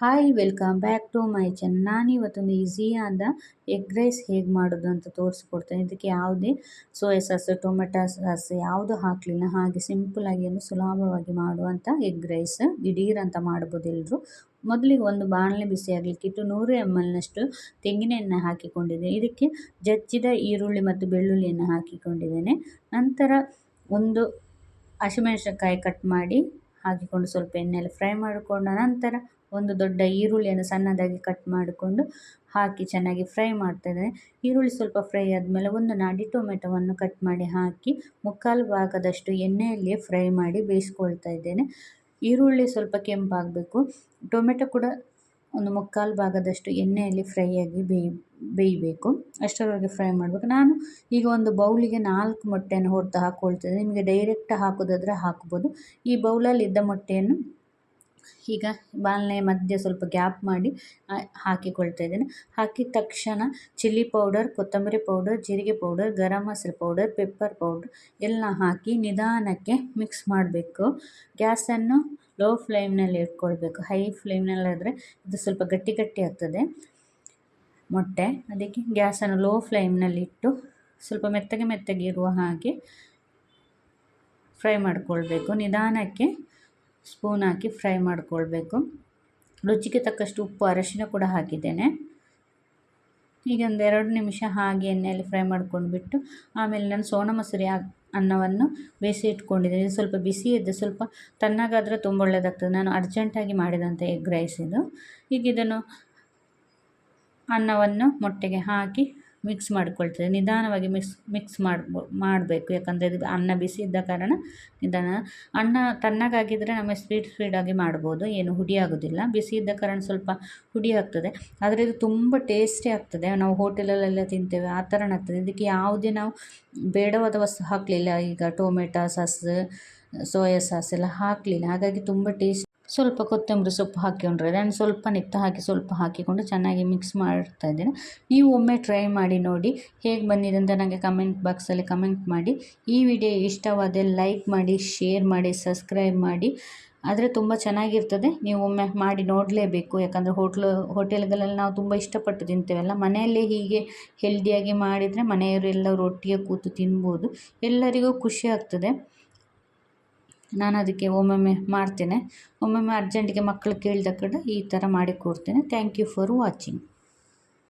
Hi welcome back to my channel ನಾನು ಇವತ್ತೊಂದು ಈಸಿಯಾದ egg rice ಹೇಗೆ ಮಾಡೋದು ಅಂತ ತೋರಿಸ್ಕೊಡ್ತೇನೆ. ಇದಕ್ಕೆ ಯಾವುದೇ ಸೋಯಾ ಸಾಸ್ ಟೊಮೆಟೊ ಸಾಸ್ ಯಾವುದು ಹಾಕಲಿಲ್ಲ. ಹಾಗೆ ಸಿಂಪಲಾಗಿ ಒಂದು ಸುಲಭವಾಗಿ ಮಾಡುವಂಥ ಎಗ್ ರೈಸ್ ದಿಢೀರ್ ಅಂತ ಮಾಡ್ಬೋದು ಎಲ್ಲರೂ ಮೊದಲಿಗೆ ಒಂದು ಬಾಣಲೆ ಬಿಸಿ ಆಗಲಿಕ್ಕಿಟ್ಟು ನೂರು ಎಂ ಎಲ್ನಷ್ಟು ತೆಂಗಿನ ಎಣ್ಣೆ ಹಾಕಿಕೊಂಡಿದ್ದೇನೆ. ಇದಕ್ಕೆ ಜಜ್ಜಿದ ಈರುಳ್ಳಿ ಮತ್ತು ಬೆಳ್ಳುಳ್ಳಿಯನ್ನು ಹಾಕಿಕೊಂಡಿದ್ದೇನೆ. ನಂತರ ಒಂದು ಹಸಿಮೆಣಸಿನಕಾಯಿ ಕಟ್ ಮಾಡಿ ಹಾಕಿಕೊಂಡು ಸ್ವಲ್ಪ ಎಣ್ಣೆಯಲ್ಲಿ ಫ್ರೈ ಮಾಡಿಕೊಂಡ ನಂತರ ಒಂದು ದೊಡ್ಡ ಈರುಳ್ಳಿಯನ್ನು ಸಣ್ಣದಾಗಿ ಕಟ್ ಮಾಡಿಕೊಂಡು ಹಾಕಿ ಚೆನ್ನಾಗಿ ಫ್ರೈ ಮಾಡ್ತಾಯಿದ್ದೇನೆ ಈರುಳ್ಳಿ ಸ್ವಲ್ಪ ಫ್ರೈ ಆದಮೇಲೆ ಒಂದು ನಾಡಿ ಟೊಮೆಟೊವನ್ನು ಕಟ್ ಮಾಡಿ ಹಾಕಿ ಮುಕ್ಕಾಲು ಭಾಗದಷ್ಟು ಎಣ್ಣೆಯಲ್ಲಿ ಫ್ರೈ ಮಾಡಿ ಬೇಯಿಸ್ಕೊಳ್ತಾ ಇದ್ದೇನೆ. ಈರುಳ್ಳಿ ಸ್ವಲ್ಪ ಕೆಂಪಾಗಬೇಕು. ಟೊಮೆಟೊ ಕೂಡ ಒಂದು ಮುಕ್ಕಾಲು ಭಾಗದಷ್ಟು ಎಣ್ಣೆಯಲ್ಲಿ ಫ್ರೈ ಆಗಿ ಬೇಯ್, ಬೇಯಬೇಕು. ಅಷ್ಟರವರೆಗೆ ಫ್ರೈ ಮಾಡಬೇಕು. ನಾನು ಈಗ ಒಂದು ಬೌಲಿಗೆ ನಾಲ್ಕು ಮೊಟ್ಟೆಯನ್ನು ಹೊರ್ತು ಹಾಕ್ಕೊಳ್ತಿದ್ದೆ ನಿಮಗೆ ಡೈರೆಕ್ಟ್ ಹಾಕೋದಾದರೆ ಹಾಕ್ಬೋದು. ಈ ಬೌಲಲ್ಲಿ ಇದ್ದ ಮೊಟ್ಟೆಯನ್ನು ಈಗ ಬಾಣಲೆ ಮಧ್ಯೆ ಸ್ವಲ್ಪ ಗ್ಯಾಪ್ ಮಾಡಿ ಹಾಕಿಕೊಳ್ತಾ ಇದ್ದೇನೆ. ಹಾಕಿದ ತಕ್ಷಣ ಚಿಲ್ಲಿ ಪೌಡರ್, ಕೊತ್ತಂಬರಿ ಪೌಡರ್, ಜೀರಿಗೆ powder, garam masala powder, pepper powder ಎಲ್ಲ ಹಾಕಿ ನಿಧಾನಕ್ಕೆ ಮಿಕ್ಸ್ ಮಾಡಬೇಕು. ಗ್ಯಾಸನ್ನು ಲೋ ಫ್ಲೇಮ್ನಲ್ಲಿ ಇಟ್ಕೊಳ್ಬೇಕು. ಹೈ ಫ್ಲೇಮ್ನಲ್ಲಾದರೆ ಇದು ಸ್ವಲ್ಪ ಗಟ್ಟಿ ಗಟ್ಟಿ ಆಗ್ತದೆ. ಮೊಟ್ಟೆ, ಅದಕ್ಕೆ ಗ್ಯಾಸನ್ನು ಲೋ ಫ್ಲೇಮ್ನಲ್ಲಿ ಇಟ್ಟು ಸ್ವಲ್ಪ ಮೆತ್ತಗೆ ಮೆತ್ತಗೆ ಇರುವ ಹಾಗೆ ಫ್ರೈ ಮಾಡಿಕೊಳ್ಬೇಕು. ನಿಧಾನಕ್ಕೆ ಸ್ಪೂನ್ ಹಾಕಿ ಫ್ರೈ ಮಾಡಿಕೊಳ್ಬೇಕು. ರುಚಿಗೆ ತಕ್ಕಷ್ಟು ಉಪ್ಪು, ಅರಶಿನ ಕೂಡ ಹಾಕಿದ್ದೇನೆ. ಈಗ ಒಂದು ಎರಡು ನಿಮಿಷ ಹಾಗೆ ಎಣ್ಣೆಯಲ್ಲಿ ಫ್ರೈ ಮಾಡ್ಕೊಂಡ್ಬಿಟ್ಟು ಆಮೇಲೆ ನಾನು ಸೋನ ಮಸೂರಿ ಅನ್ನವನ್ನು ಬೇಯಿಸಿ ಇಟ್ಕೊಂಡಿದ್ದೀನಿ. ಸ್ವಲ್ಪ ಬಿಸಿ ಇದ್ದು ಸ್ವಲ್ಪ ತಣ್ಣಗಾದರೆ ತುಂಬ ಒಳ್ಳೆಯದಾಗ್ತದೆ ನಾನು ಅರ್ಜೆಂಟಾಗಿ ಮಾಡಿದಂಥ ಎಗ್ ರೈಸ್ ಇದು. ಈಗ ಇದನ್ನು ಅನ್ನವನ್ನು ಮೊಟ್ಟೆಗೆ ಹಾಕಿ ಮಿಕ್ಸ್ ಮಾಡಿಕೊಳ್ತೇವೆ ನಿಧಾನವಾಗಿ ಮಿಕ್ಸ್ ಮಿಕ್ಸ್ ಮಾಡ್ಬೋ, ಮಾಡಬೇಕು. ಯಾಕಂದರೆ ಇದು ಅನ್ನ ಬಿಸಿ ಇದ್ದ ಕಾರಣ ನಿಧಾನ, ಅನ್ನ ತಣ್ಣಗಾಗಿದ್ದರೆ ನಮಗೆ ಸ್ವೀಟ್ ಆಗಿ ಮಾಡ್ಬೋದು. ಏನು ಹುಡಿ ಆಗೋದಿಲ್ಲ. ಬಿಸಿ ಇದ್ದ ಕಾರಣ ಸ್ವಲ್ಪ ಹುಡಿ ಆಗ್ತದೆ. ಆದರೆ ಇದು ತುಂಬ ಟೇಸ್ಟಿ ಆಗ್ತದೆ. ನಾವು ಹೋಟೆಲಲ್ಲೆಲ್ಲ ತಿಂತೇವೆ. ಆ ಥರನೇ ಆಗ್ತದೆ. ಇದಕ್ಕೆ ಯಾವುದೇ ನಾವು ಬೇಡವಾದ ವಸ್ತು ಹಾಕಲಿಲ್ಲ. ಈಗ ಟೊಮೆಟೊ ಸಾಸ್, ಸೋಯಾ ಸಾಸ್ ಎಲ್ಲ ಹಾಕಲಿಲ್ಲ. ಹಾಗಾಗಿ ತುಂಬ ಟೇಸ್ಟ್ ಸ್ವಲ್ಪ ಕೊತ್ತಂಬರಿ ಸೊಪ್ಪು ಹಾಕಿಕೊಂಡ್ರೆ ನಾನು ಸ್ವಲ್ಪ ನಿತ್ತ ಹಾಕಿ ಸ್ವಲ್ಪ ಹಾಕಿಕೊಂಡು ಚೆನ್ನಾಗಿ ಮಿಕ್ಸ್ ಮಾಡ್ತಾ ಇದ್ದೇನೆ. ನೀವು ಒಮ್ಮೆ ಟ್ರೈ ಮಾಡಿ ನೋಡಿ ಹೇಗೆ ಬಂದಿದೆ ಅಂತ ನನಗೆ ಕಮೆಂಟ್ ಬಾಕ್ಸಲ್ಲಿ ಕಮೆಂಟ್ ಮಾಡಿ. ಈ ವಿಡಿಯೋ ಇಷ್ಟವಾದರೆ ಲೈಕ್ ಮಾಡಿ, ಶೇರ್ ಮಾಡಿ, ಸಬ್ಸ್ಕ್ರೈಬ್ ಮಾಡಿ. ಆದರೆ ತುಂಬ ಚೆನ್ನಾಗಿರ್ತದೆ. ನೀವು ಒಮ್ಮೆ ಮಾಡಿ ನೋಡಲೇಬೇಕು. ಯಾಕಂದರೆ ಹೋಟ್ಲು, ಹೋಟೆಲ್ಗಳಲ್ಲಿ ನಾವು ತುಂಬ ಇಷ್ಟಪಟ್ಟು ತಿಂತೇವಲ್ಲ. ಮನೆಯಲ್ಲೇ ಹೀಗೆ ಹೆಲ್ದಿಯಾಗಿ ಮಾಡಿದರೆ ಮನೆಯವರೆಲ್ಲರೂ ಒಟ್ಟಿಗೆ ಕೂತು ತಿನ್ಬೋದು. ಎಲ್ಲರಿಗೂ ಖುಷಿ ಆಗ್ತದೆ. ನಾನು ಅದಕ್ಕೆ ಒಮ್ಮೊಮ್ಮೆ ಮಾಡ್ತೇನೆ. ಒಮ್ಮೊಮ್ಮೆ ಅರ್ಜೆಂಟಿಗೆ ಮಕ್ಕಳು ಕೇಳಿದ ಕಡೆ ಈ ಥರ ಮಾಡಿ ಕೊಡ್ತೇನೆ. Thank you for watching